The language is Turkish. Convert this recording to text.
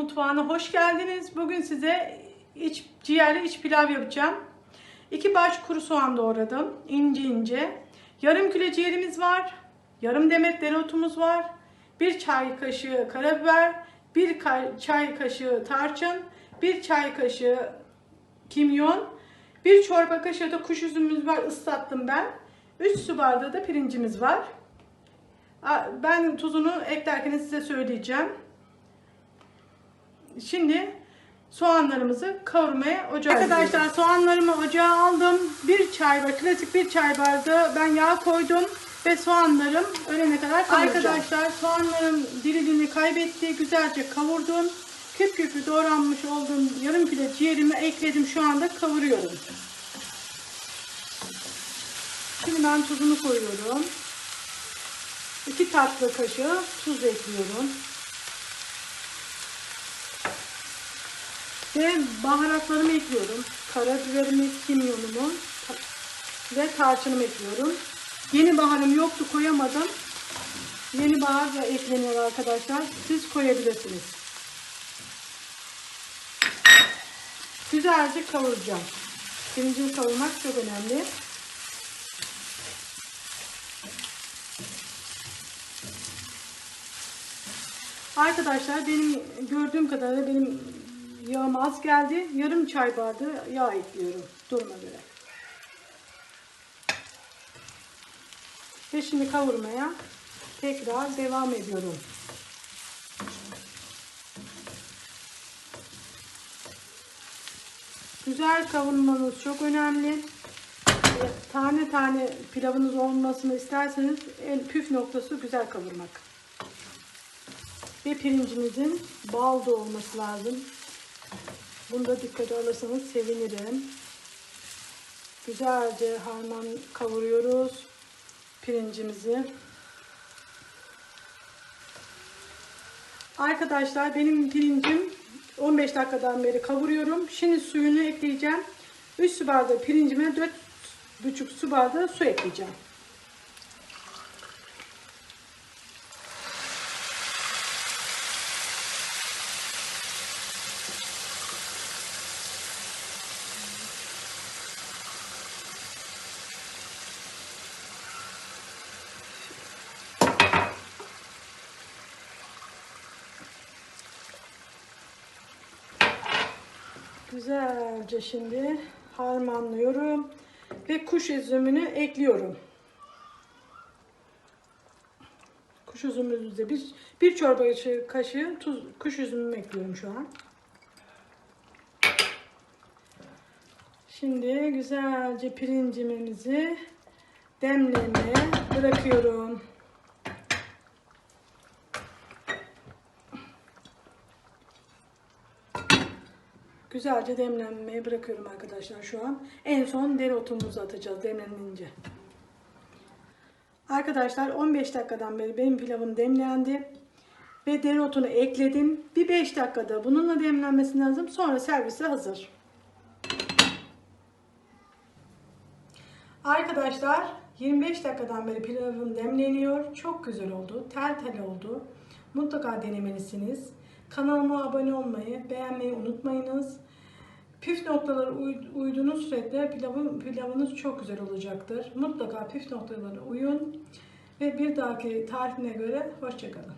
Mutfağına hoş geldiniz. Bugün size iç, ciğerli iç pilav yapacağım. İki baş kuru soğan doğradım. ince ince. Yarım kilo ciğerimiz var. Yarım demet dereotumuz var. Bir çay kaşığı karabiber. Bir ka- çay kaşığı tarçın. Bir çay kaşığı kimyon. Bir çorba kaşığı da kuş üzümümüz var. ıslattım ben. 3 su bardağı da pirincimiz var. Ben tuzunu eklerken size söyleyeceğim. Şimdi soğanlarımızı kavurmaya ocağa Arkadaşlar soğanlarımı ocağa aldım. Bir çay bardağı, klasik bir çay bardağı ben yağ koydum ve soğanlarım ölene kadar kavuracağım. Arkadaşlar soğanlarım dirilini kaybetti. Güzelce kavurdum. Küp küpü doğranmış olduğum yarım kilo ciğerimi ekledim. Şu anda kavuruyorum. Şimdi ben tuzunu koyuyorum. 2 tatlı kaşığı tuz ekliyorum. Ve baharatlarımı ekliyorum. Karabiberimi, kimyonumu ve tarçınımı ekliyorum. Yeni baharım yoktu koyamadım. Yeni bahar da ekleniyor arkadaşlar. Siz koyabilirsiniz. Güzelce kavuracağım. Pirincini kavurmak çok önemli. Arkadaşlar benim gördüğüm kadarıyla benim yağım az geldi. Yarım çay bardağı yağ ekliyorum duruma göre. Ve şimdi kavurmaya tekrar devam ediyorum. Güzel kavurmanız çok önemli. Tane tane pilavınız olmasını isterseniz en püf noktası güzel kavurmak. Ve pirincinizin balda olması lazım. Bunda dikkat alırsanız sevinirim. Güzelce harman kavuruyoruz pirincimizi. Arkadaşlar benim pirincim 15 dakikadan beri kavuruyorum. Şimdi suyunu ekleyeceğim. 3 su bardağı pirincime 4,5 su bardağı su ekleyeceğim. Güzelce şimdi harmanlıyorum ve kuş üzümünü ekliyorum. Kuş üzümümüzde bir, bir çorba kaşığı, tuz, kuş üzümümü ekliyorum şu an. Şimdi güzelce pirincimizi demlemeye bırakıyorum. Güzelce demlenmeye bırakıyorum arkadaşlar şu an. En son dereotumuzu atacağız demlenince. Arkadaşlar 15 dakikadan beri benim pilavım demlendi. Ve dereotunu ekledim. Bir 5 dakikada bununla demlenmesi lazım. Sonra servise hazır. Arkadaşlar 25 dakikadan beri pilavım demleniyor. Çok güzel oldu. Tel tel oldu. Mutlaka denemelisiniz. Kanalıma abone olmayı, beğenmeyi unutmayınız. Püf noktaları uy- uyduğunuz sürede pilavın, pilavınız çok güzel olacaktır. Mutlaka püf noktaları uyun. Ve bir dahaki tarifine göre hoşçakalın.